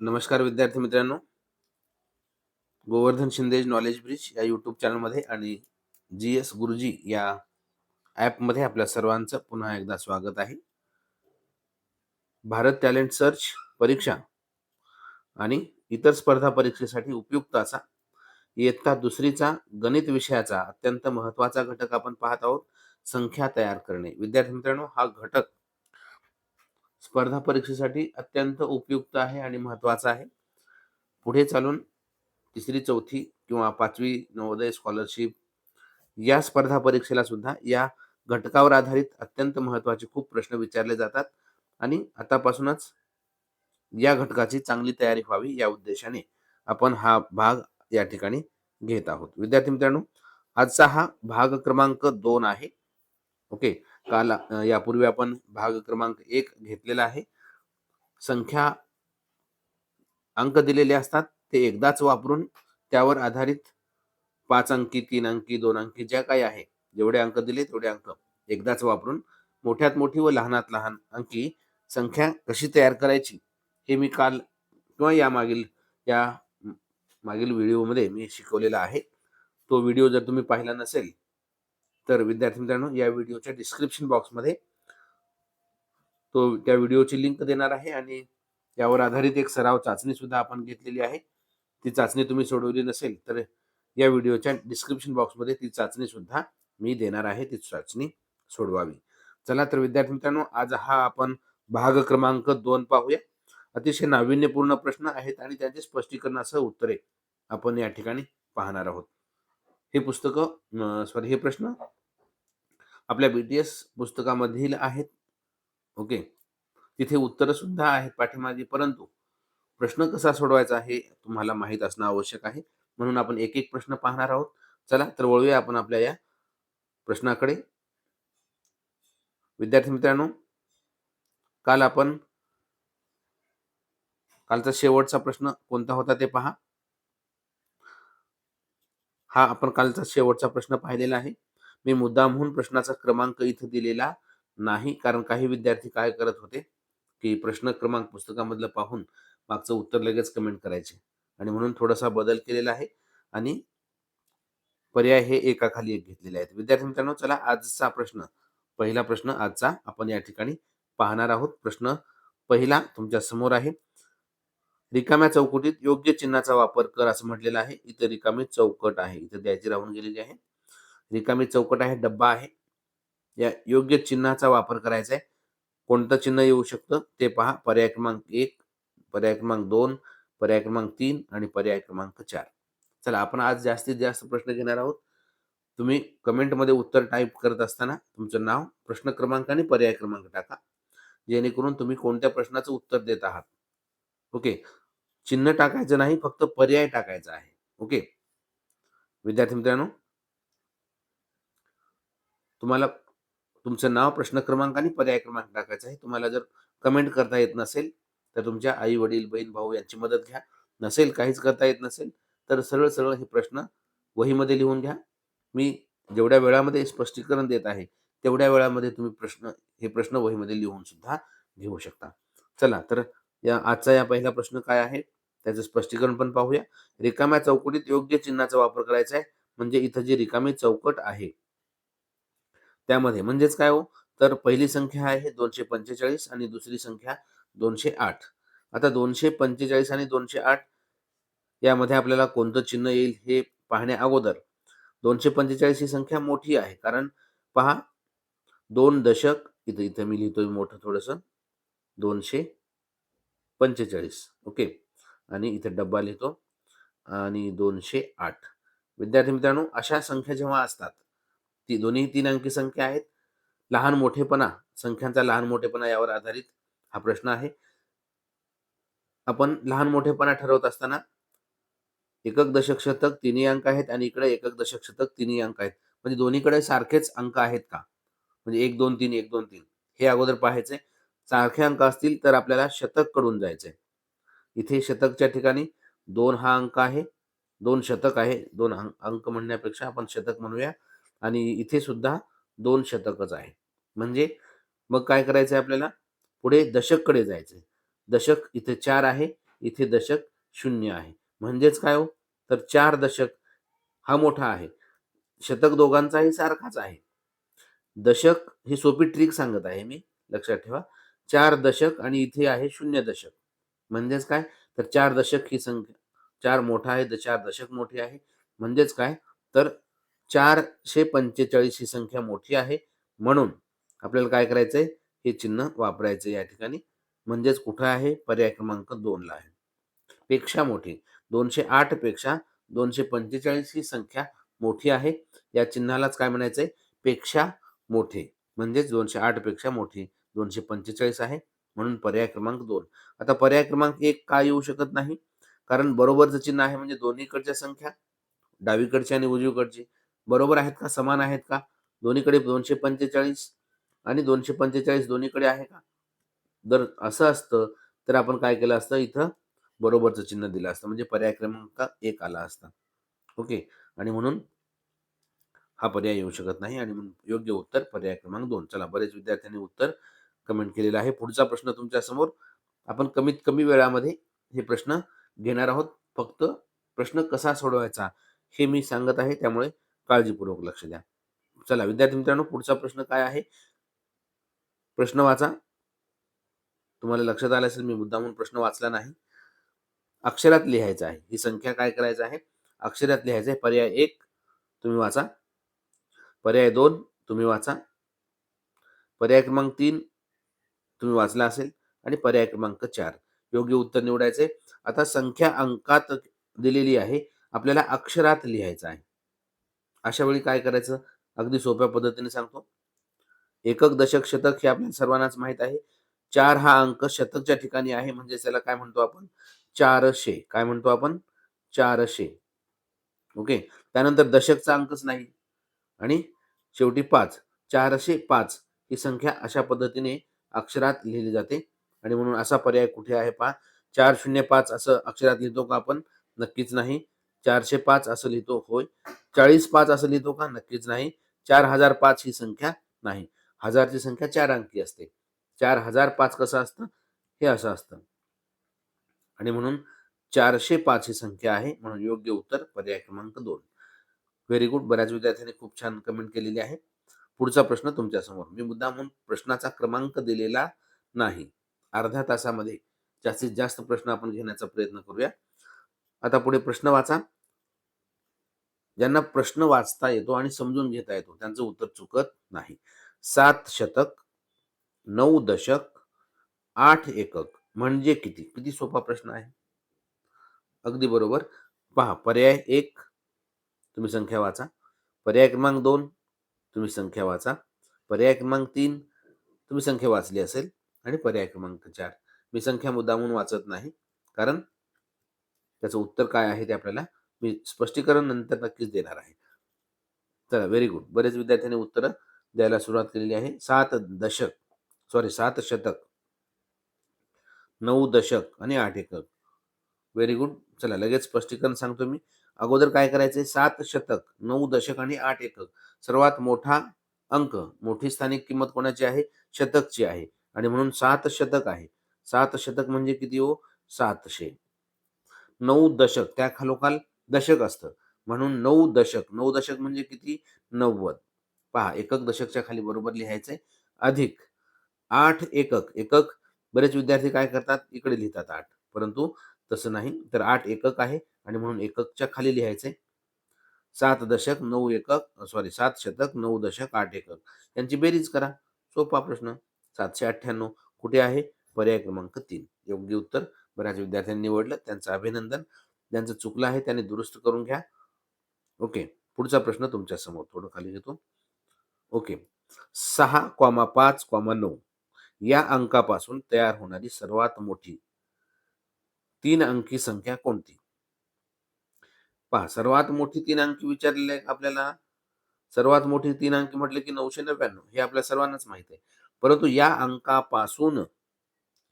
नमस्कार विद्यार्थी मित्रांनो. गोवर्धन शिंदे नॉलेज ब्रिज या यूट्यूब चॅनलमध्ये आणि जी एस गुरुजी या ॲपमध्ये आपल्या सर्वांचं पुन्हा एकदा स्वागत आहे. भारत टॅलेंट सर्च परीक्षा आणि इतर स्पर्धा परीक्षेसाठी उपयुक्त असा इयत्ता दुसरीचा गणित विषयाचा अत्यंत महत्त्वाचा घटक आपण पाहत आहोत. संख्या तयार करणे. विद्यार्थी मित्रांनो हा घटक स्पर्धा परीक्षेसाठी अत्यंत उपयुक्त आहे आणि महत्त्वाचा आहे. पुढे चालून तिसरी चौथी किंवा पाचवी नवोदय स्कॉलरशिप या स्पर्धा परीक्षेला सुद्धा या घटकावर आधारित अत्यंत महत्त्वाचे खूप प्रश्न विचारले जातात आणि आतापासूनच या घटकाची चांगली तयारी व्हावी या उद्देशाने आपण हा भाग या ठिकाणी घेत आहोत. विद्यार्थी मित्रांनो आजचा हा भाग क्रमांक दोन आहे. ओके? काल यापूर्वी आपण भाग क्रमांक एक घेतलेला आहे. संख्या अंक दिलेले असतात ते एकदाच वापरून त्यावर आधारित पाच अंकी तीन अंकी दोन अंकी ज्या काही आहे जेवढे अंक दिले तेवढे अंक एकदाच वापरून मोठ्यात मोठी व लहानात लहान अंकी संख्या कशी तयार करायची हे मी काल किंवा या मागील या मागील व्हिडिओमध्ये मी शिकवलेला आहे. तो व्हिडिओ जर तुम्ही पाहिला नसेल तर विद्यार्थी मित्रांनो या व्हिडिओच्या डिस्क्रिप्शन बॉक्समध्ये तो त्या व्हिडिओची लिंक देणार आहे आणि यावर आधारित एक सराव चाचणी सुद्धा आपण घेतलेली आहे. ती चाचणी तुम्ही सोडवली नसेल तर या व्हिडिओच्या डिस्क्रिप्शन बॉक्समध्ये ती चाचणी सुद्धा मी देणार आहे ती चाचणी सोडवावी. चला तर विद्यार्थी मित्रांनो आज हा आपण भाग क्रमांक दोन पाहूया. अतिशय नाविन्यपूर्ण प्रश्न आहेत आणि त्यांचे स्पष्टीकरणासह उत्तरे आपण या ठिकाणी पाहणार आहोत. हे पुस्तकं सॉरी हे प्रश्न आपल्या बी टी एस पुस्तकामधील आहेत. ओके? तिथे उत्तरं सुद्धा आहेत पाठीमागे परंतु प्रश्न कसा सोडवायचा हे तुम्हाला माहीत असणं आवश्यक आहे. म्हणून आपण एक एक प्रश्न पाहणार आहोत. चला तर वळूया आपण आपल्या या प्रश्नाकडे. विद्यार्थी मित्रांनो काल आपण कालचा शेवटचा प्रश्न कोणता होता ते पहा. हा आपण कालचा शेवटचा प्रश्न पाहिलेला आहे. मी मुद्दामहून प्रश्नाचा क्रमांक इथं दिलेला नाही कारण काही विद्यार्थी काय करत होते की प्रश्न क्रमांक पुस्तकामधलं पाहून मागचं उत्तर लगेच कमेंट करायचे. आणि म्हणून थोडासा बदल केलेला आहे आणि पर्याय हे एकाखाली एक घेतलेले आहेत. विद्यार्थी मित्रांनो चला आजचा प्रश्न पहिला प्रश्न आजचा आपण या ठिकाणी पाहणार आहोत. प्रश्न पहिला तुमच्यासमोर आहे. रिकाम्या चौकटीत योग्य चिन्हाचा वापर कर असं म्हटलेलं आहे. इथं रिकामी चौकट आहे. इथं द्यायची राहून गेलेली आहे. रिकामी चौकट आहे डब्बा आहे. या योग्य चिन्हाचा वापर करायचा आहे. कोणतं चिन्ह येऊ शकतं ते पहा. पर्याय क्रमांक एक पर्याय क्रमांक दोन पर्याय क्रमांक तीन आणि पर्याय क्रमांक चार. चला आपण आज जास्तीत जास्त प्रश्न घेणार आहोत. तुम्ही कमेंटमध्ये उत्तर टाईप करत असताना तुमचं नाव प्रश्न क्रमांक आणि पर्याय क्रमांक टाका. जेणेकरून तुम्ही कोणत्या प्रश्नाचं उत्तर देत आहात. ओके चिन्ह टाकायचं नाही फक्त पर्याय टाकायचा आहे. ओके? विद्यार्थी मित्रांनो तुम्हाला तुमचं नाव प्रश्न क्रमांक आणि पर्याय क्रमांक टाकायचा आहे. तुम्हाला जर कमेंट करता येत नसेल तर तुमच्या आई वडील बहीण भाऊ यांची मदत घ्या. नसेल काहीच करता येत नसेल तर सरळ सरळ हे प्रश्न वहीमध्ये लिहून घ्या. मी जेवढ्या वेळामध्ये स्पष्टीकरण देत आहे तेवढ्या वेळामध्ये तुम्ही प्रश्न हे प्रश्न वहीमध्ये लिहून सुद्धा घेऊ शकता. चला तर या आजचा या पहिला प्रश्न काय आहे? त्याचं स्पष्टीकरण पण पाहूया. रिकाम्या चौकटीत योग्य चिन्हाचा वापर करायचा आहे. म्हणजे इथं जी रिकामी चौकट आहे. त्यामध्ये म्हणजेच काय हो? तर पहिली संख्या आहे दोनशे पंचेचाळीस आणि दुसरी संख्या दोनशे आठ. आता दोनशे पंचेचाळीस आणि दोनशे आठ यामध्ये आपल्याला कोणतं चिन्ह येईल हे पाहण्या अगोदर. दोनशे पंचेचाळीस ही संख्या मोठी आहे. कारण पहा दोन दशक इथं इथं मी लिहितोय मोठं थोडंसं दोनशे पंचेचाळीस. ओके? आणि इथे डब्बा लिहितो. आणि दोनशे आठ. विद्यार्थी मित्रांनो अशा संख्या जेव्हा असतात ती दोन्ही तीन अंकी संख्या आहेत. लहान मोठेपणा संख्यांचा लहान मोठेपणा यावर आधारित हा प्रश्न आहे. आपण लहान मोठेपणा ठरवत असताना एकक दशक शतक तिन्ही अंक आहेत आणि इकडे एकक दशक शतक तिन्ही अंक आहेत. म्हणजे दोन्हीकडे सारखेच अंक आहेत का? म्हणजे एक दोन तीन एक दोन तीन. हे अगोदर पाहायचे. सारखे अंक असतील तर आपल्याला शतककडून जायचंय इथे शतकच्या ठिकाणी दोन हा अंक आहे. दोन शतक आहे. दोन अंक अंक म्हणण्यापेक्षा आपण शतक म्हणूया. आणि इथे सुद्धा दोन शतकच आहे. म्हणजे मग काय करायचंय आपल्याला? पुढे दशककडे जायचंय. दशक इथे चार आहे. इथे दशक शून्य आहे. म्हणजेच काय हो? तर चार दशक हा मोठा आहे. शतक दोघांचाही सारखाच आहे. दशक ही सोपी ट्रिक सांगत आहे मी. लक्षात ठेवा. चार दशक आणि इथे आहे शून्य दशक. म्हणजेच काय? तर चार दशक ही संख्या चार मोठा आहे तर चार दशक मोठी आहे. म्हणजेच काय? तर चारशे पंचेचाळीस ही संख्या मोठी आहे. म्हणून आपल्याला काय करायचंय? हे चिन्ह वापरायचं या ठिकाणी. म्हणजेच कुठं आहे? पर्याय क्रमांक दोनला आहे. पेक्षा मोठी दोनशे आठपेक्षा दोनशे पंचेचाळीस ही संख्या मोठी आहे. या चिन्हालाच काय म्हणायचंय? पेक्षा मोठे म्हणजेच दोनशे आठपेक्षा मोठी दोनशे पंचेचाळीस आहे. म्हणून पर्याय क्रमांक दोन. आता पर्याय क्रमांक एक का येऊ शकत नाही? कारण बरोबरचं चिन्ह आहे म्हणजे दोन्हीकडच्या संख्या डावीकडची आणि उजवीकडची. बरोबर आहेत का? समान आहेत का? दोन्हीकडे दोनशे पंचेचाळीस आणि दोनशे पंचेचाळीस दोन्हीकडे आहे का? जर असं असतं तर आपण काय केलं असतं? इथं बरोबरचं चिन्ह दिलं असतं. म्हणजे पर्याय क्रमांक एक आला असता. ओके? आणि म्हणून हा पर्याय येऊ शकत नाही आणि म्हणून योग्य उत्तर पर्याय क्रमांक दोन. चला बरेच विद्यार्थ्यांनी उत्तर कमेंट केलेलं आहे. पुढचा प्रश्न तुमच्यासमोर आपण कमीत कमी वेळामध्ये हे प्रश्न घेणार आहोत. फक्त प्रश्न कसा सोडवायचा हे मी सांगत आहे. त्यामुळे काळजीपूर्वक लक्ष द्या. चला विद्यार्थी मित्रांनो पुढचा प्रश्न काय आहे? प्रश्न वाचा. तुम्हाला लक्षात आलं असेल मी मुद्दामून प्रश्न वाचला नाही. अक्षरात लिहायचा आहे. ही संख्या काय करायचं आहे? अक्षरात लिहायचं आहे. पर्याय एक तुम्ही वाचा. पर्याय दोन तुम्ही वाचा. पर्याय क्रमांक तीन तुम्ही वाचला असेल आणि पर्याय क्रमांक चार. योग्य उत्तर निवडायचे आता संख्या अंकात दिलेली आहे. आपल्याला अक्षरात लिहायचं आहे. अशा वेळी काय करायचं? अगदी सोप्या पद्धतीने सांगतो. एकक दशक शतक हे आपल्याला सर्वांनाच माहीत आहे. चार हा अंक शतकच्या ठिकाणी आहे. म्हणजे त्याला काय म्हणतो आपण? चारशे. काय म्हणतो आपण? चारशे. ओके. त्यानंतर दशकचा अंकच नाही. आणि शेवटी पाच. चारशे पाच ही संख्या अशा पद्धतीने अक्षरात लिहिली जाते. आणि म्हणून असा पर्याय कुठे आहे पहा. चार शून्य पाच असं अक्षरात लिहितो का आपण? नक्कीच नाही. चारशे पाच असं लिहितो होय. चाळीस पाच असं लिहितो का? नक्कीच नाही. चार हजार पाच ही संख्या नाही. हजारची संख्या चार अंकी असते. चार हजार पाच कसं असतं? हे असं असतं. आणि म्हणून चारशे पाच ही संख्या आहे. म्हणून योग्य उत्तर पर्याय क्रमांक दोन. व्हेरी गुड बऱ्याच विद्यार्थ्यांनी खूप छान कमेंट केलेली आहे. पुढचा प्रश्न तुमच्यासमोर. मी मुद्दा म्हणून प्रश्नाचा क्रमांक दिलेला नाही. अर्ध्या तासामध्ये जास्तीत जास्त प्रश्न आपण घेण्याचा प्रयत्न करूया. आता पुढे प्रश्न वाचा. ज्यांना प्रश्न वाचता येतो आणि समजून घेता येतो त्यांचं उत्तर चुकत नाही. सात शतक नऊ दशक आठ एकक म्हणजे किती? किती सोपा प्रश्न आहे? अगदी बरोबर. पहा पर्याय एक तुम्ही संख्या वाचा. पर्याय क्रमांक दोन तुम्ही संख्या वाचा. पर्याय क्रमांक तीन तुम्ही संख्या वाचली असेल आणि पर्याय क्रमांक चार. मी संख्या मुद्दामून वाचत नाही कारण त्याचं उत्तर काय आहे ते आपल्याला मी स्पष्टीकरण नंतर नक्कीच देणार आहे. चला व्हेरी गुड बरेच विद्यार्थ्यांनी उत्तरं द्यायला सुरुवात केलेली आहे. सात दशक सॉरी सात शतक. नऊ दशक आणि आठ एकक. व्हेरी गुड चला लगेच स्पष्टीकरण सांगतो मी. अगोदर काय करायचे? सात शतक नऊ दशक आणि आठ एकक. सर्वात मोठा अंक मोठी स्थानिक किंमत कोणाची आहे? शतकची आहे. आणि म्हणून सात शतक आहे. सात शतक म्हणजे किती हो? सातशे. नऊ दशक त्या खालोखाल दशक असतं. म्हणून नऊ दशक नऊ दशक म्हणजे किती? नव्वद. पहा एकक दशकच्या खाली बरोबर लिहायचंय. अधिक आठ एकक. एकक बरेच विद्यार्थी काय करतात? इकडे लिहितात आठ. परंतु तसं नाही. तर आठ एकक आहे. आणि म्हणून एककच्या खाली लिहायचंय सात दशक नऊ एकक सॉरी सात शतक नऊ दशक आठ एकक. यांची बेरीज करा. सोपा प्रश्न. सातशे अठ्ठ्याण्णव कुठे आहे? पर्याय क्रमांक तीन. योग्य उत्तर बऱ्याच विद्यार्थ्यांनी निवडलं. त्यांचं अभिनंदन. ज्यांचं चुकलं आहे त्याने दुरुस्त करून घ्या. ओके. पुढचा प्रश्न तुमच्यासमोर. थोडं खाली घेतो. ओके. सहा कॉमा पाच कॉमा नऊ. या अंकापासून तयार होणारी सर्वात मोठी तीन अंकी संख्या कोणती? पहा सर्वात मोठी तीन अंकी विचारलेली आहे आपल्याला. सर्वात मोठी तीन अंकी म्हटले की नऊशे नव्याण्णव. हे आपल्या सर्वांनाच माहीत आहे. परंतु या अंकापासून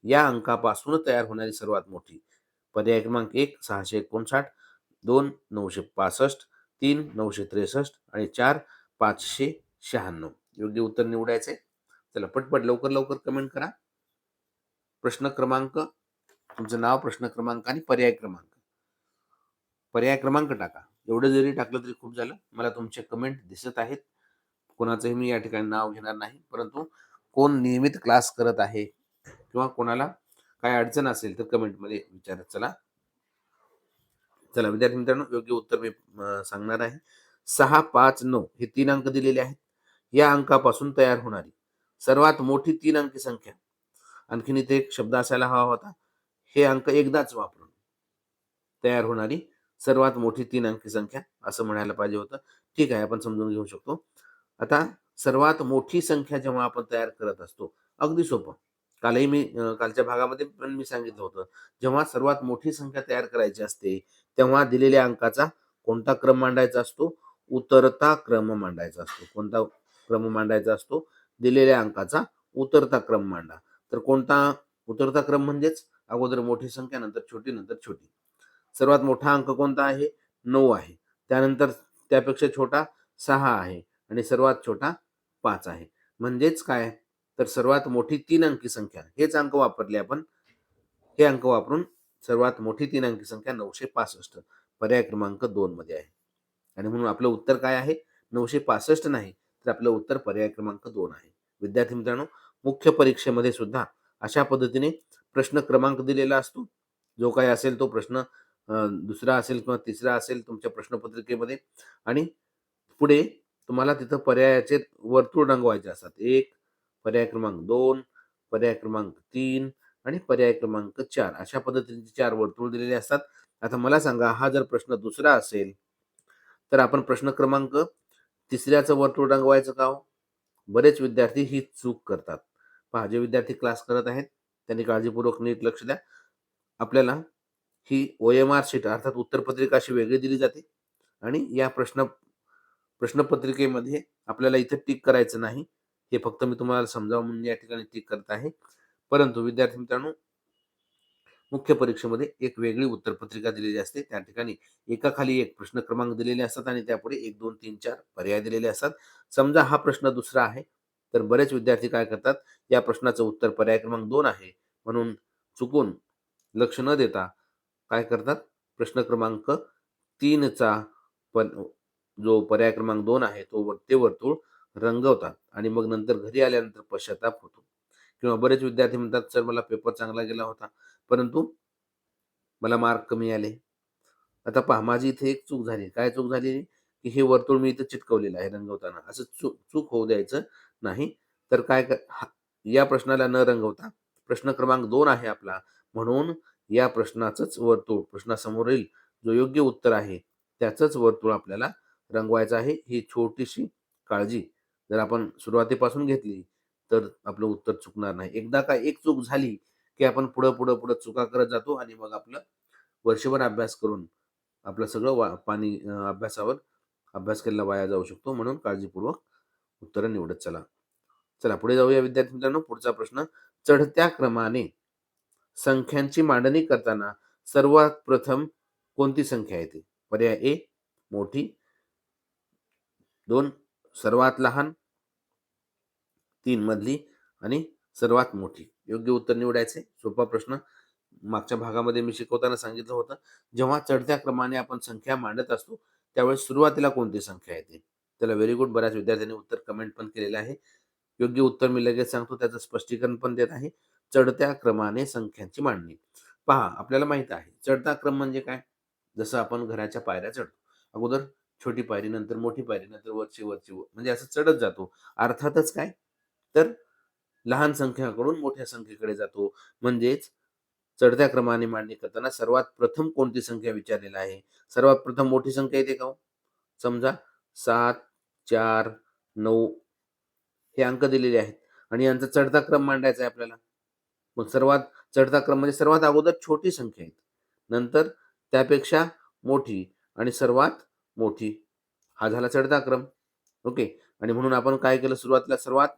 या अंकापासून तयार होणारी सर्वात मोठी पर्याय क्रमांक एक सहाशे एकोणसाठ दोन नऊशे पासष्ट तीन नऊशे त्रेसष्ट आणि चार पाचशे शहाण्णव. योग्य उत्तर निवडायचे चला पटपट लवकर लवकर कमेंट करा. प्रश्न क्रमांक तुमचं नाव प्रश्न क्रमांक आणि पर्याय क्रमांक. पर्याय क्रमांक टाका. एवढं जरी टाकलं तरी खूप झालं. मला तुमचे कमेंट दिसत आहेत. कोणाचंही मी या ठिकाणी नाव घेणार नाही. परंतु कोण नियमित क्लास करत आहे किंवा कोणाला काय अडचण असेल तर कमेंटमध्ये विचारत चला. चला विद्यार्थी मित्रांनो योग्य उत्तर मी सांगणार आहे. सहा पाच नऊ हे तीन अंक दिलेले आहेत. या अंकापासून तयार होणारी सर्वात मोठी तीन अंकी संख्या. आणखीन इथे एक शब्द असायला हवा होता. हे अंक एकदाच वापरून तयार होणारी सर्वात मोठी तीन अंकी संख्या असं म्हणायला पाहिजे होतं. ठीक आहे आपण समजून घेऊ शकतो. आता सर्वात मोठी संख्या जेव्हा आपण तयार करत असतो अगदी सोपं. कालही मी कालच्या भागामध्ये पण मी सांगितलं होतं. जेव्हा सर्वात मोठी संख्या तयार करायची असते तेव्हा दिलेल्या अंकाचा कोणता क्रम मांडायचा असतो? उतरता क्रम मांडायचा असतो. कोणता क्रम मांडायचा असतो? दिलेल्या अंकाचा उतरता क्रम मांडा. तर कोणता उतरता क्रम म्हणजेच? अगोदर मोठी संख्या नंतर छोटी नंतर छोटी. सर्वात मोठा अंक कोणता आहे? नऊ आहे. त्यानंतर त्यापेक्षा छोटा सहा आहे आणि सर्वात छोटा पाच आहे. म्हणजेच काय? तर सर्वात मोठी तीन अंकी संख्या. हेच अंक वापरले आपण. हे अंक वापरून सर्वात मोठी तीन अंकी संख्या नऊशे पासष्ट. पर्याय क्रमांक दोन मध्ये आहे. आणि म्हणून आपलं उत्तर काय आहे? नऊशे पासष्ट नाही तर आपलं उत्तर पर्याय क्रमांक दोन आहे. विद्यार्थी मित्रांनो मुख्य परीक्षेमध्ये सुद्धा अशा पद्धतीने प्रश्न क्रमांक दिलेला असतो. जो काय असेल तो प्रश्न दुसरा असेल किंवा तिसरा असेल तुमच्या प्रश्नपत्रिकेमध्ये आणि पुढे तुम्हाला तिथं पर्यायाचे वर्तुळ रंगवायचे असतात. एक पर्याय क्रमांक दोन पर्याय क्रमांक तीन आणि पर्याय क्रमांक चार. अशा पद्धतीचे चार वर्तुळ दिलेले असतात. आता मला सांगा हा जर प्रश्न दुसरा असेल तर आपण प्रश्न क्रमांक तिसऱ्याचं वर्तुळ रंगवायचं का हो? बरेच विद्यार्थी ही चूक करतात. पहा जे विद्यार्थी क्लास करत आहेत त्यांनी काळजीपूर्वक नीट लक्ष द्या. आपल्याला ही ओ एम आर शीट अर्थात उत्तरपत्रिका अशी वेगळी दिली जाते. आणि या प्रश्न प्रश्नपत्रिकेमध्ये आपल्याला इथे टिक करायचं नाही. हे फक्त मी तुम्हाला समजावं म्हणून या ठिकाणी टिक करत आहे. परंतु विद्यार्थी मित्रांनो मुख्य परीक्षेमध्ये एक वेगळी उत्तरपत्रिका दिलेली असते. त्या ठिकाणी एकाखाली एक प्रश्न क्रमांक दिलेले असतात आणि त्यापुढे एक दोन तीन चार पर्याय दिलेले असतात. समजा हा प्रश्न दुसरा आहे तर बरेच विद्यार्थी काय करतात या प्रश्नाचं उत्तर पर्याय क्रमांक दोन आहे. म्हणून चुकून लक्ष न देता काय करतात? प्रश्न क्रमांक तीनचा पण जो पर्याय क्रमांक दोन आहे तो ते वर्तुळ रंगवतात आणि मग नंतर घरी आल्यानंतर पश्चाताप होतो. किंवा बरेच विद्यार्थी म्हणतात सर मला पेपर चांगला गेला होता परंतु मला मार्क कमी आले. आता पहा माझी इथे एक चूक झाली. काय चूक झाली? की हे वर्तुळ मी इथं चिटकवलेलं आहे रंगवताना. असं चूक चूक होऊ द्यायचं नाही. तर काय हा- या प्रश्नाला न रंगवता प्रश्न क्रमांक दोन आहे आपला. म्हणून या प्रश्नाचंच वर्तुळ प्रश्नासमोरील जो योग्य उत्तर आहे त्याचंच वर्तुळ आपल्याला रंगवायचं आहे. ही छोटीशी काळजी जर आपण सुरुवातीपासून घेतली तर आपलं उत्तर चुकणार नाही. एकदा का एक चूक झाली की आपण पुढं पुढं पुढं चुका करत जातो आणि मग आपलं वर्षभर अभ्यास करून आपलं सगळं वा पाणी अभ्यासावर अभ्यास केलेला वाया जाऊ शकतो. म्हणून काळजीपूर्वक उत्तरं निवडत चला. चला पुढे जाऊया विद्यार्थी मित्रांनो. पुढचा प्रश्न चढत्या क्रमाने संख्यांची मांडणी करताना सर्वात प्रथम कोणती संख्या येते पर्याय ए मोठी. दोन सर्वात लहान. तीन मधली. आणि सर्वात मोठी. योग्य उत्तर निवडायचे. सोपा प्रश्न. मागच्या भागामध्ये मी शिकवताना सांगितलं होतं जेव्हा चढत्या क्रमाने आपण संख्या मांडत असतो त्यावेळेस सुरुवातीला कोणती संख्या येते? त्याला व्हेरी गुड बऱ्याच विद्यार्थ्यांनी उत्तर कमेंट पण केलेलं आहे. योग्य उत्तर मी लगेच सांगतो त्याचं स्पष्टीकरण पण देत आहे. चढत्या क्रमाने संख्यांची मांडणी. पहा आपल्याला माहीत आहे चढता क्रम म्हणजे काय? जसं आपण घराच्या पायऱ्या चढतो. अगोदर छोटी पायरी नंतर मोठी पायरी नंतर वरची वरची म्हणजे असं चढत जातो. अर्थातच काय? तर लहान संख्याकडून मोठ्या संख्येकडे जातो. म्हणजेच चढत्या क्रमाने मांडणी करताना सर्वात प्रथम कोणती संख्या विचारलेला आहे? सर्वात प्रथम मोठी संख्या येते का हो? समजा सात चार नऊ हे अंक दिलेले आहेत. आणि यांचा चढता क्रम मांडायचा आहे आपल्याला. मग सर्वात चढता क्रम म्हणजे सर्वात अगोदर छोटी संख्या आहेत. नंतर त्यापेक्षा मोठी आणि सर्वात मोठी. हा झाला चढता क्रम. ओके? आणि म्हणून आपण काय केलं? सुरुवातीला सर्वात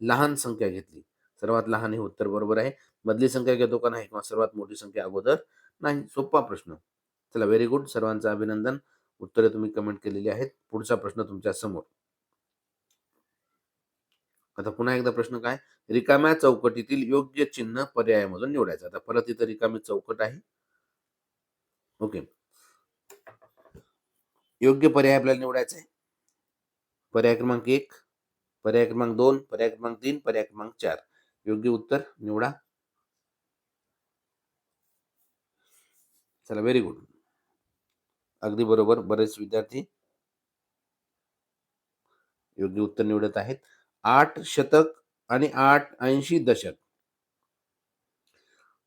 लहान संख्या घेतली. सर्वात लहान हे उत्तर बरोबर आहे. मधली संख्या घेतो का नाही किंवा सर्वात मोठी संख्या अगोदर नाही? सोपा प्रश्न. चला व्हेरी गुड सर्वांचं अभिनंदन. उत्तरे तुम्ही कमेंट केलेली आहेत. पुढचा प्रश्न तुमच्यासमोर. आता पुन्हा एकदा प्रश्न काय? रिकाम्या चौकटीतील योग्य चिन्ह पर्यायामधून निवडायचं. आता परत इथं रिकामी चौकट आहे. ओके. योग्य पर्याय आपल्याला निवडायचा आहे पर्याय क्रमांक एक पर्याय क्रमांक दोन पर्याय क्रमांक तीन पर्याय क्रमांक चार. योग्य उत्तर निवडा. चला व्हेरी गुड अगदी बरोबर बरेच विद्यार्थी योग्य उत्तर निवडत आहेत. आठ शतक आणि आठ ऐंशी दशक.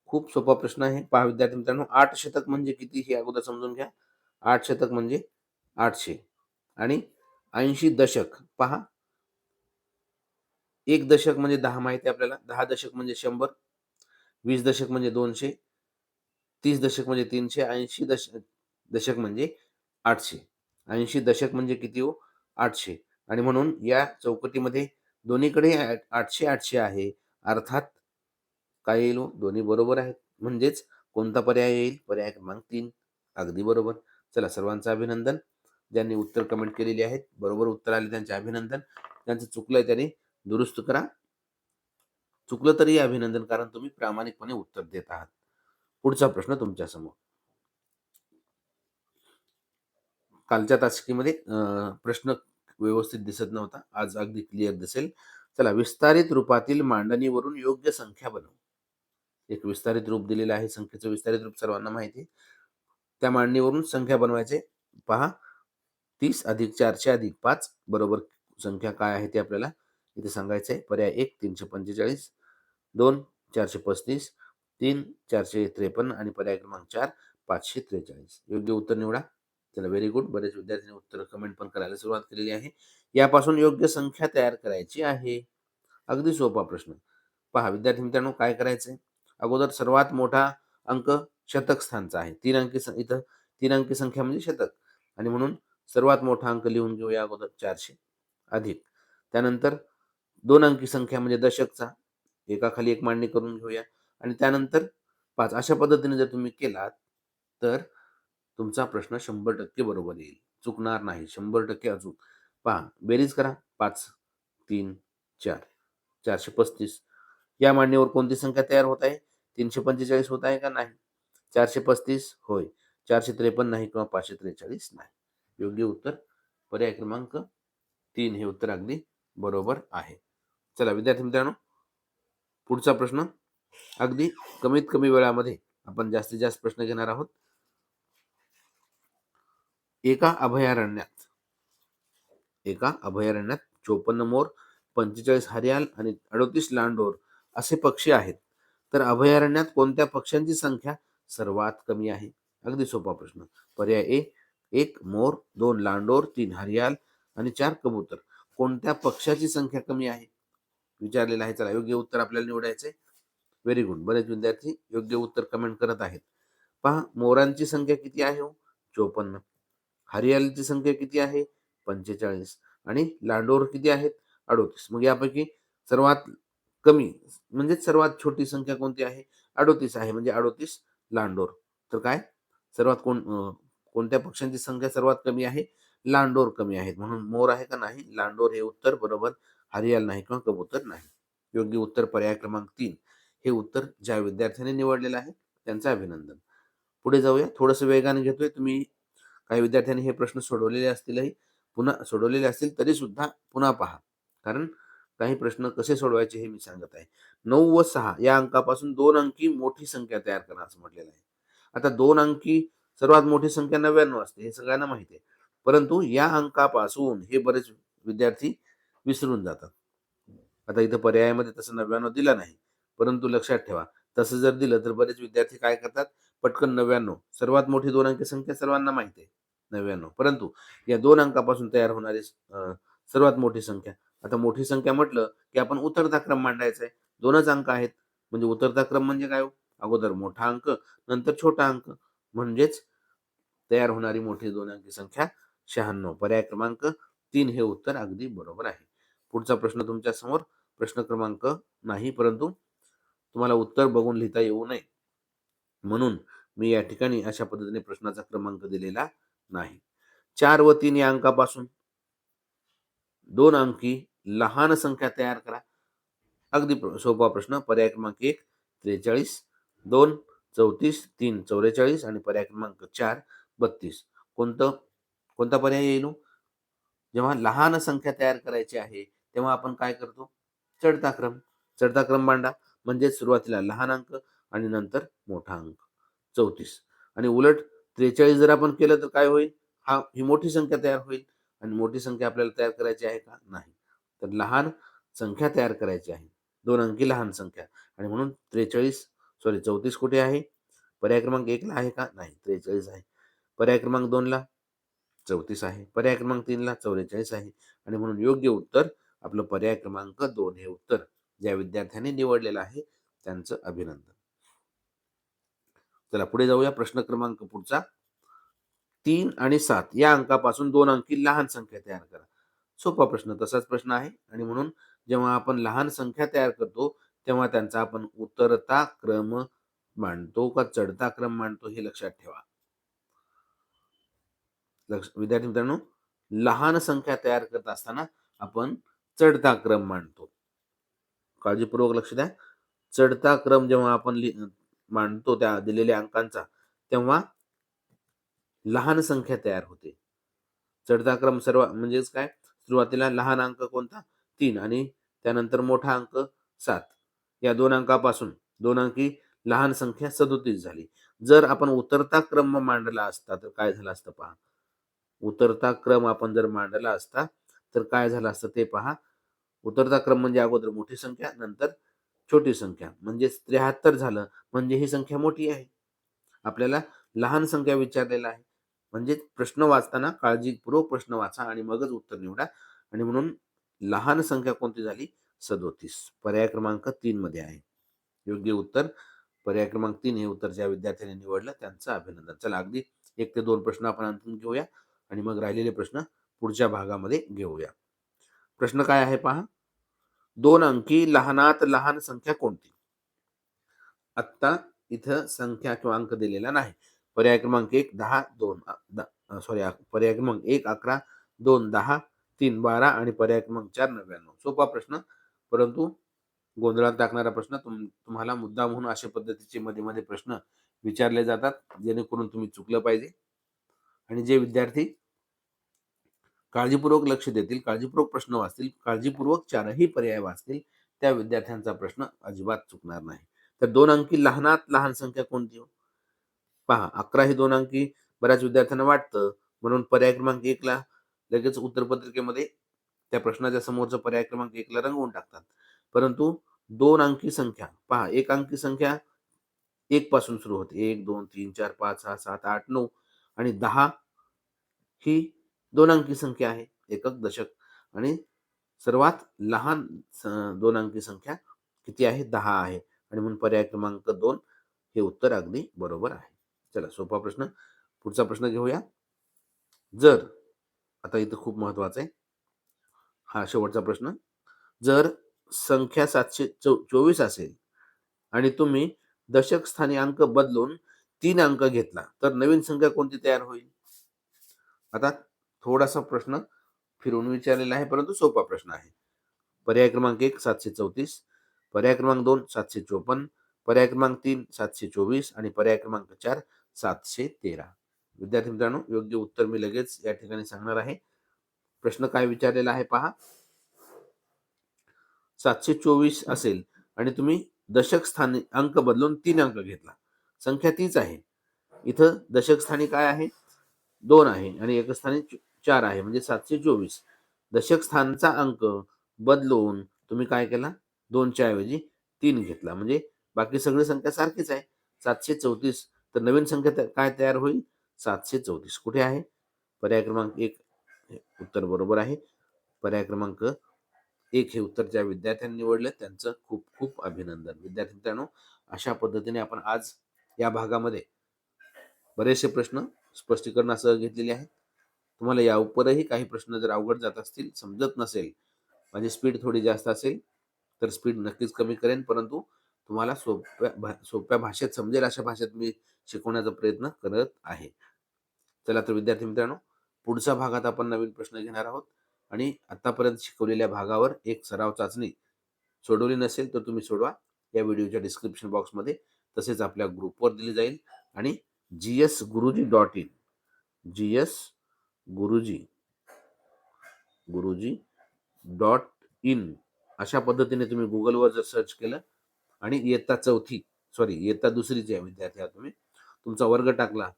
खूप सोपा प्रश्न आहे. पहा विद्यार्थी मित्रांनो आठ शतक म्हणजे किती हे अगोदर समजून घ्या. आठ शतक म्हणजे आठशे आणि ऐंशी दशक. पहा. एक दशक म्हणजे दहा माहिती आहे आपल्याला. दहा दशक म्हणजे शंभर. वीस दशक म्हणजे दोनशे. तीस दशक म्हणजे तीनशे. ऐंशी दशक दशक म्हणजे आठशे. ऐंशी दशक म्हणजे किती हो? आठशे. आणि म्हणून या चौकटीमध्ये दोन्हीकडे आठ- आठशे आठशे आहे. अर्थात काय येईल हो? दोन्ही बरोबर आहेत. म्हणजेच कोणता पर्याय येईल? पर्याय क्रमांक तीन. अगदी बरोबर. चला सर्वांचं अभिनंदन. ज्यांनी उत्तर कमेंट केलेली आहेत बरोबर उत्तर आले त्यांचे अभिनंदन. त्यांचं चुकलंय त्यांनी दुरुस्त करा. चुकलं तरी अभिनंदन कारण तुम्ही प्रामाणिकपणे उत्तर देत आहात. पुढचा प्रश्न तुमच्यासमोर. कालच्या तासिकेमध्ये प्रश्न व्यवस्थित दिसत नव्हता. आज अगदी क्लिअर दिसेल. चला विस्तारित रूपातील मांडणीवरून योग्य संख्या बनवू. एक विस्तारित रूप दिलेलं आहे. संख्येचं विस्तारित रूप सर्वांना माहिती त्या मांडणीवरून संख्या बनवायचे. पहा. तीस अधिक चारशे अधिक पाच बरोबर संख्या काय आहे ते आपल्याला इथे सांगायचं आहे पर्याय एक तीनशे पंचेचाळीस. दोन चारशे पस्तीस. तीन चारशे त्रेपन्न. आणि पर्याय क्रमांक चार पाचशे त्रेचाळीस. योग्य उत्तर निवडा. चला व्हेरी गुड बरेच विद्यार्थ्यांनी उत्तर कमेंट पण करायला सुरुवात केलेली आहे. यापासून योग्य संख्या तयार करायची आहे. अगदी सोपा प्रश्न. पहा विद्यार्थी मित्रांनो काय करायचंय? अगोदर सर्वात मोठा अंक शतक स्थानचा आहे. तीन अंकी सं- इथं तीन अंकी संख्या म्हणजे शतक. आणि म्हणून सर्वात मोठा अंक लिहून घेऊया अगोदर चारशे. अधिक. त्यानंतर दोन अंकी संख्या म्हणजे दशकचा. एकाखाली एक मांडणी करून घेऊया. आणि त्यानंतर पाच. अशा पद्धतीने जर तुम्ही केलात तर तुमचा प्रश्न शंभर टक्के बरोबर येईल. चुकणार नाही. शंभर टक्के अचूक पहा बेरीज करा. पाच तीन चार. चारशे पस्तीस. या मांडणीवर कोणती संख्या तयार होत आहे? तीनशे पंचेचाळीस होत आहे का नाही? चारशे पस्तीस? होय. चारशे त्रेपन्न नाही किंवा पाचशे त्रेचाळीस नाही. योग्य उत्तर? पर्याय क्रमांक तीन हे उत्तर अगदी बरोबर आहे. चला विद्यार्थी मित्रांनो पुढचा प्रश्न. अगदी कमीत कमी वेळामध्ये आपण जास्तीत जास्त प्रश्न घेणार आहोत. एका अभयारण्यात. एका अभयारण्यात चोपन्न मोर पंचेचाळीस हरियाल आणि अडोतीस लांडोर असे पक्षी आहेत. तर अभयारण्यात कोणत्या पक्ष्यांची संख्या सर्वात कमी आहे? अगदी सोपा प्रश्न. पर्याय ए एक मोर दोन लांडोर तीन हरियाल आणि चार कबूतर. कोणत्या पक्षाची संख्या कमी आहे? विचारलेलं आहे चला योग्य उत्तर आपल्याला निवडायचंय व्हेरी गुड बरेच विद्यार्थी योग्य उत्तर कमेंट करत आहेत. पहा मोरांची संख्या किती आहे हो? चोपन्न. हरियालीची संख्या किती आहे? पंचेचाळीस. आणि लांडोर किती आहेत? अडोतीस. मग यापैकी सर्वात कमी म्हणजे सर्वात छोटी संख्या कोणती आहे? अडोतीस आहे म्हणजे अडोतीस लांडोर. तर काय? सर्वात कोण कोणत्या पक्ष्यांची संख्या सर्वात कमी आहे? लांडोर कमी आहेत. म्हणून मोर आहे का नाही? लांडोर हे उत्तर बरोबर हरियाल नाही किंवा कबूतर नाही. योग्य उत्तर पर्याय क्रमांक तीन. हे उत्तर ज्या विद्यार्थ्यांनी निवडलेलं आहे त्यांचं अभिनंदन. पुढे जाऊया. थोडंसं वेगाने घेतोय. तुम्ही काही विद्यार्थ्यांनी हे प्रश्न सोडवलेले असतीलही पुन्हा सोडवलेले असतील तरी सुद्धा पुन्हा पहा. कारण काही प्रश्न कसे सोडवायचे हे मी सांगत आहे. नऊ व सहा या अंकापासून दोन अंकी मोठी संख्या तयार करा असं म्हटलेलं आहे. आता दोन अंकी सर्वात मोठी संख्या नव्याण्णव असते हे सगळ्यांना माहिती आहे. परंतु या अंकापासून हे बरेच विद्यार्थी विसरून जातात. आता इथं पर्यायामध्ये तसं नव्याण्णव दिला नाही. परंतु लक्षात ठेवा तसं जर दिलं तर बरेच विद्यार्थी काय करतात? पटकन नव्याण्णव. सर्वात मोठी दोन अंकी संख्या सर्वांना माहिती आहे. नव्याण्णव. परंतु या दोन अंकापासून तयार होणारी सर्वात मोठी संख्या. आता मोठी संख्या म्हटलं की आपण उतरता क्रम मांडायचा आहे. दोनच अंक आहेत. म्हणजे उतरता क्रम म्हणजे काय हो? अगोदर मोठा अंक नंतर छोटा अंक. म्हणजेच तयार होणारी मोठी दोन अंकी संख्या शहाण्णव. पर्याय क्रमांक तीन हे उत्तर अगदी बरोबर आहे. पुढचा प्रश्न तुमच्यासमोर प्रश्न क्रमांक नाही परंतु तुम्हाला उत्तर बघून लिहिता येऊ नये. म्हणून मी या ठिकाणी अशा पद्धतीने प्रश्नाचा क्रमांक दिलेला नाही. चार व तीन या अंकापासून दोन अंकी लहान संख्या तयार करा. अगदी प्र- सोपा प्रश्न पर्याय क्रमांक एक त्रेचाळीस दोन चौतीस तीन चौवेचाळीस आणि पर्याय क्रमांक चार बत्तीस. कोणतं कोणता पर्याय येईल हो? जेव्हा लहान संख्या तयार करायची आहे तेव्हा आपण काय करतो? चढता क्रम. चढता क्रम मांडा. म्हणजे सुरुवातीला लहान अंक आणि नंतर मोठा अंक. चौतीस. आणि उलट त्रेचाळीस जर आपण केलं तर काय होईल? हा ही मोठी संख्या तयार होईल. आणि मोठी संख्या आपल्याला तयार करायची आहे का? नाही. तर लहान संख्या तयार करायची आहे. दोन अंकी लहान संख्या. आणि म्हणून त्रेचाळीस सॉरी चौतीस कुठे आहे? पर्याय क्रमांक एकला आहे का? नाही त्रेचाळीस आहे. पर्याय क्रमांक दोनला चौतीस आहे. पर्याय क्रमांक तीनला चौवेचाळीस आहे. आणि म्हणून योग्य उत्तर आपलं पर्याय क्रमांक दोन हे उत्तर ज्या विद्यार्थ्यांनी निवडलेलं आहे त्यांचं अभिनंदन. चला पुढे जाऊया प्रश्न क्रमांक पुढचा. तीन आणि सात या अंकापासून दोन अंकी लहान संख्या तयार करा. सोपा प्रश्न तसाच प्रश्न आहे. आणि म्हणून जेव्हा आपण लहान संख्या तयार करतो तेव्हा त्यांचा आपण उतरता क्रम मांडतो का चढता क्रम मांडतो हे लक्षात ठेवा. लक्ष विद्यार्थी मित्रांनो लहान संख्या तयार करत असताना आपण चढता क्रम मांडतो. काळजीपूर्वक लक्ष द्या. चढता क्रम जेव्हा आपण मांडतो त्या दिलेल्या अंकांचा तेव्हा लहान संख्या तयार होते. चढता क्रम सर्व म्हणजेच काय? सुरुवातीला लहान अंक कोणता? तीन आणि त्यानंतर मोठा अंक सात. या दोन अंकापासून दोन अंकी लहान संख्या सदोतीस झाली. जर आपण उतरता क्रम मांडला असता तर काय झालं असतं पहा? उतरता क्रम आपण जर मांडला असता तर काय झालं असतं ते पहा? उतरता क्रम म्हणजे अगोदर मोठी संख्या नंतर छोटी संख्या म्हणजेच त्र्याहत्तर झालं म्हणजे ही संख्या मोठी आहे. आपल्याला लहान संख्या विचारलेला आहे. म्हणजे प्रश्न वाचताना काळजीपूर्वक प्रश्न वाचा आणि मगच उत्तर निवडा. आणि म्हणून लहान संख्या कोणती झाली? सदोतीस. पर्याय क्रमांक तीन मध्ये आहे. योग्य उत्तर पर्याय क्रमांक तीन हे उत्तर ज्या विद्यार्थ्यांनी निवडलं त्यांचं अभिनंदन. चला अगदी एक ते दोन प्रश्न आपण अंतिम घेऊया आणि मग राहिलेले प्रश्न पुढच्या भागामध्ये घेऊया. प्रश्न काय आहे पहा? दोन अंकी लहानात लहान संख्या कोणती? आत्ता इथं संख्या किंवा अंक दिलेला नाही. पर्याय क्रमांक एक दहा दोन सॉरी पर्याय क्रमांक एक अकरा दोन दहा तीन बारा आणि पर्याय क्रमांक चार नव्याण्णव. सोपा प्रश्न. परंतु गोंधळात टाकणारा प्रश्न तुम तुम्हाला मुद्दा म्हणून अशा पद्धतीचे मध्ये मध्ये प्रश्न विचारले जातात जेणेकरून तुम्ही चुकलं पाहिजे. आणि जे विद्यार्थी काळजीपूर्वक लक्ष देतील काळजीपूर्वक प्रश्न वाचतील काळजीपूर्वक चारही पर्याय वाचतील त्या विद्यार्थ्यांचा प्रश्न अजिबात चुकणार नाही. तर दोन अंकी लहानात लहान संख्या कोणती हो? पहा अकरा ही दोन अंकी बऱ्याच विद्यार्थ्यांना वाटतं. म्हणून पर्याय क्रमांक एकला लगेच उत्तरपत्रिकेमध्ये त्या प्रश्नाच्या समोरचा पर्याय क्रमांक एकला रंगवून टाकतात. परंतु दोन अंकी संख्या पहा एक अंकी संख्या एक पासून सुरू होते. एक दोन तीन चार पाच सहा सात आठ नऊ आणि दहा ही दोन अंकी संख्या आहे एकक दशक. आणि सर्वात लहान स- दोन अंकी संख्या किती आहे? दहा आहे. आणि म्हणून पर्याय क्रमांक दोन हे उत्तर अगदी बरोबर आहे. चला सोपा प्रश्न. पुढचा प्रश्न घेऊया. जर आता इथं खूप महत्त्वाचा आहे. हा शेवटचा प्रश्न. जर संख्या सातशे चौ चोवीस असेल आणि तुम्ही दशक स्थानी अंक बदलून तीन अंक घेतला तर नवीन संख्या कोणती तयार होईल? आता थोडासा प्रश्न फिरून विचारलेला आहे परंतु सोपा प्रश्न आहे. पर्याय क्रमांक एक सातशे चौतीस. पर्याय क्रमांक दोन सातशे चोपन्न. पर्याय क्रमांक तीन सातशे चोवीस. आणि पर्याय क्रमांक चार सातशे तेरा. विद्यार्थी मित्रांनो योग्य उत्तर मी लगेच या ठिकाणी सांगणार आहे. प्रश्न काय विचारलेला आहे पहा. सातशे चोवीस असेल आणि तुम्ही दशक स्थानी अंक बदलून तीन अंक घेतला. संख्या तीच आहे. इथं दशक स्थानी काय आहे? दोन आहे आणि एक स्थानी चार आहे म्हणजे सातशे चोवीस. दशक स्थानचा अंक बदलून तुम्ही काय केला? दोनच्या ऐवजी तीन घेतला. म्हणजे बाकी सगळी संख्या सारखीच आहे. सातशे चौतीस तर नवीन संख्या काय तयार होईल? सातशे चौतीस. कुठे आहे? पर्याय क्रमांक एक हे उत्तर बरोबर आहे. पर्याय क्रमांक एक हे उत्तर ज्या विद्यार्थ्यांनी निवडलं. त्यांचं खूप खूप अभिनंदन. विद्यार्थी मित्रांनो अशा पद्धतीने आपण आज या भागामध्ये बरेचसे प्रश्न स्पष्टीकरणासह घेतलेले आहेत. तुम्हाला या काही प्रश्न जर अवघड जात असतील समजत नसेल म्हणजे माझी स्पीड थोडी जास्त असेल तर स्पीड नक्कीच कमी करेन. परंतु तुम्हाला सोप्या भा सोप्या भाषेत समजेल अशा भाषेत मी शिकवण्याचा प्रयत्न करत आहे. चला तर विद्यार्थी मित्रांनो पुढच्या भागात आपण नवीन प्रश्न घेणार आहोत आणि आतापर्यंत शिकवलेल्या भागावर एक सराव चाचणी सोडवली नसेल तर तुम्ही सोडवा. या व्हिडिओच्या डिस्क्रिप्शन बॉक्समध्ये तसेच आपल्या ग्रुपवर दिली जाईल. आणि G S Guruji dot in G S Guruji. Guruji dot in अशा पद्धतीने तुम्ही गुगलवर जर सर्च केलं आणि इयत्ता चौथी सॉरी इयत्ता जी आहे विद्यार्थी आहात तुम्ही तुमचा वर्ग टाकला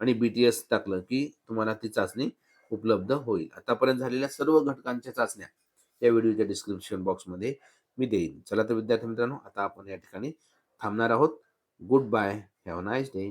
आणि बी टी एस टाकलं की तुम्हाला ती चाचणी उपलब्ध होईल. आतापर्यंत झालेल्या सर्व घटकांच्या चाचण्या या व्हिडिओच्या डिस्क्रिप्शन बॉक्समध्ये मी देईन. चला तर विद्यार्थी मित्रांनो आता आपण या ठिकाणी थांबणार आहोत. Good bye have nice day